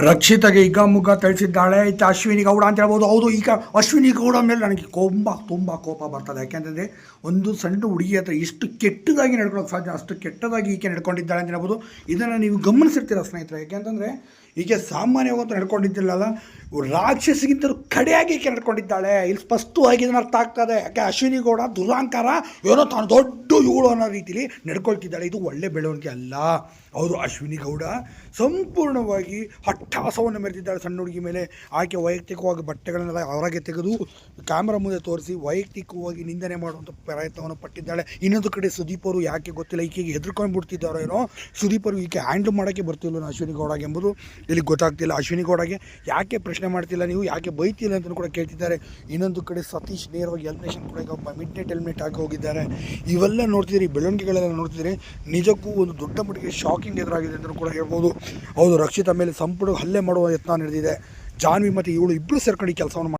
ರಕ್ಷಿತಗೆ ಈಗ ಮುಗ್ಗ ತಳಿಸಿದ್ದಾಳೆ. ಇತ್ತು ಅಶ್ವಿನಿ ಗೌಡ ಅಂತ ಹೇಳ್ಬೋದು. ಹೌದು, ಈಗ ಅಶ್ವಿನಿ ಗೌಡ ಮೇಲೆ ನನಗೆ ಕೋಪ ತುಂಬ ಕೋಪ ಬರ್ತದೆ. ಯಾಕೆಂತಂದರೆ ಒಂದು ಸಣ್ಣ ಹುಡುಗಿ ಹತ್ರ ಇಷ್ಟು ಕೆಟ್ಟದಾಗಿ ನಡ್ಕೊಳ್ಳೋಕೆ ಸಾಧ್ಯ, ಅಷ್ಟು ಕೆಟ್ಟದಾಗಿ ಈಕೆ ನಡ್ಕೊಂಡಿದ್ದಾಳೆ ಅಂತ ಹೇಳ್ಬೋದು. ಇದನ್ನು ನೀವು ಗಮನಿಸಿರ್ತೀರ ಸ್ನೇಹಿತರೆ. ಯಾಕೆಂತಂದರೆ, ಈಕೆ ಸಾಮಾನ್ಯವಾಗಂತೂ ನಡ್ಕೊಂಡಿದ್ದಿಲ್ಲಲ್ಲ. ರಾಕ್ಷಸಿಗಿಂತಲೂ ಕಡೆಯಾಗಿ ಈಕೆ ನಡ್ಕೊಂಡಿದ್ದಾಳೆ ಇಲ್ಲಿ ಸ್ಪಷ್ಟವಾಗಿ ಇದನ್ನು ಅರ್ಥ ಆಗ್ತದೆ ಯಾಕೆ ಅಶ್ವಿನಿ ಗೌಡ ದುರಾಂಕಾರ ಏನೋ ತಾನು ದೊಡ್ಡ ಇವಳು ಅನ್ನೋ ರೀತಿಲಿ ನಡ್ಕೊಳ್ತಿದ್ದಾಳೆ. ಇದು ಒಳ್ಳೆ ಬೆಳವಣಿಗೆ ಅಲ್ಲ. ಅವರು ಅಶ್ವಿನಿ ಗೌಡ ಸಂಪೂರ್ಣವಾಗಿ ಹಟ್ಟಾಸವನ್ನು ಮೆರೆದಿದ್ದಾಳೆ ಸಣ್ಣ ಹುಡುಗಿ ಮೇಲೆ. ಆಕೆ ವೈಯಕ್ತಿಕವಾಗಿ ಬಟ್ಟೆಗಳನ್ನೆಲ್ಲ ಹೊರಗೆ ತೆಗೆದು ಕ್ಯಾಮ್ರಾ ಮುಂದೆ ತೋರಿಸಿ ವೈಯಕ್ತಿಕವಾಗಿ ನಿಂದನೆ ಮಾಡುವಂಥ ಪ್ರಯತ್ನವನ್ನು ಪಟ್ಟಿದ್ದಾಳೆ. ಇನ್ನೊಂದು ಕಡೆ ಸುದೀಪ್ ಅವರು ಯಾಕೆ ಗೊತ್ತಿಲ್ಲ, ಈಕೆಗೆ ಹೆದರ್ಕೊಂಡು ಬಿಡ್ತಿದ್ದಾರೋ ಏನೋ. ಸುದೀಪ್ ಅವರು ಈಕೆ ಹ್ಯಾಂಡಲ್ ಮಾಡೋಕ್ಕೆ ಬರ್ತಿಲ್ಲ ಅಶ್ವಿನಿ ಗೌಡಗೆ ಎಂಬುದು. ಇಲ್ಲಿ ಗೊತ್ತಾಗ್ತಿಲ್ಲ ಅಶ್ವಿನಿ ಗೌಡಗೆ ಯಾಕೆ ಪ್ರಶ್ನೆ ಮಾಡ್ತಿಲ್ಲ, ನೀವು ಯಾಕೆ ಬೈತಿಲ್ಲ ಅಂತ ಕೂಡ ಕೇಳ್ತಿದ್ದಾರೆ. ಇನ್ನೊಂದು ಕಡೆ ಸತೀಶ್ ನೇರವಾಗಿ ಎಲ್ಮಿನೇಷನ್ ಕೂಡ ಈಗ ಮಿಡ್ ನೈಟ್ ಹೆಲ್ಮೆಟ್ ಹಾಕಿ ಹೋಗಿದ್ದಾರೆ. ಇವೆಲ್ಲ ನೋಡ್ತಿದ್ದೀರಿ, ಬೆಳವಣಿಗೆಗಳೆಲ್ಲ ನೋಡ್ತಿದ್ದೀರಿ. ನಿಜಕ್ಕೂ ಒಂದು ದೊಡ್ಡ ಮಟ್ಟಿಗೆ ಶಾಕಿಂಗ್ ಎದುರಾಗಿದೆ ಅಂತ ಕೂಡ ಹೇಳ್ಬೋದು. ಹೌದು, ರಕ್ಷಿತ ಮೇಲೆ ಸಂಪುಟ ಹಲ್ಲೆ ಮಾಡುವ ಯತ್ನ ನಡೆದಿದೆ. ಜಾನ್ವಿ ಮತ್ತು ಇವಳು ಇಬ್ಬರು ಸೇರ್ಕೊಂಡು ಕೆಲಸವನ್ನು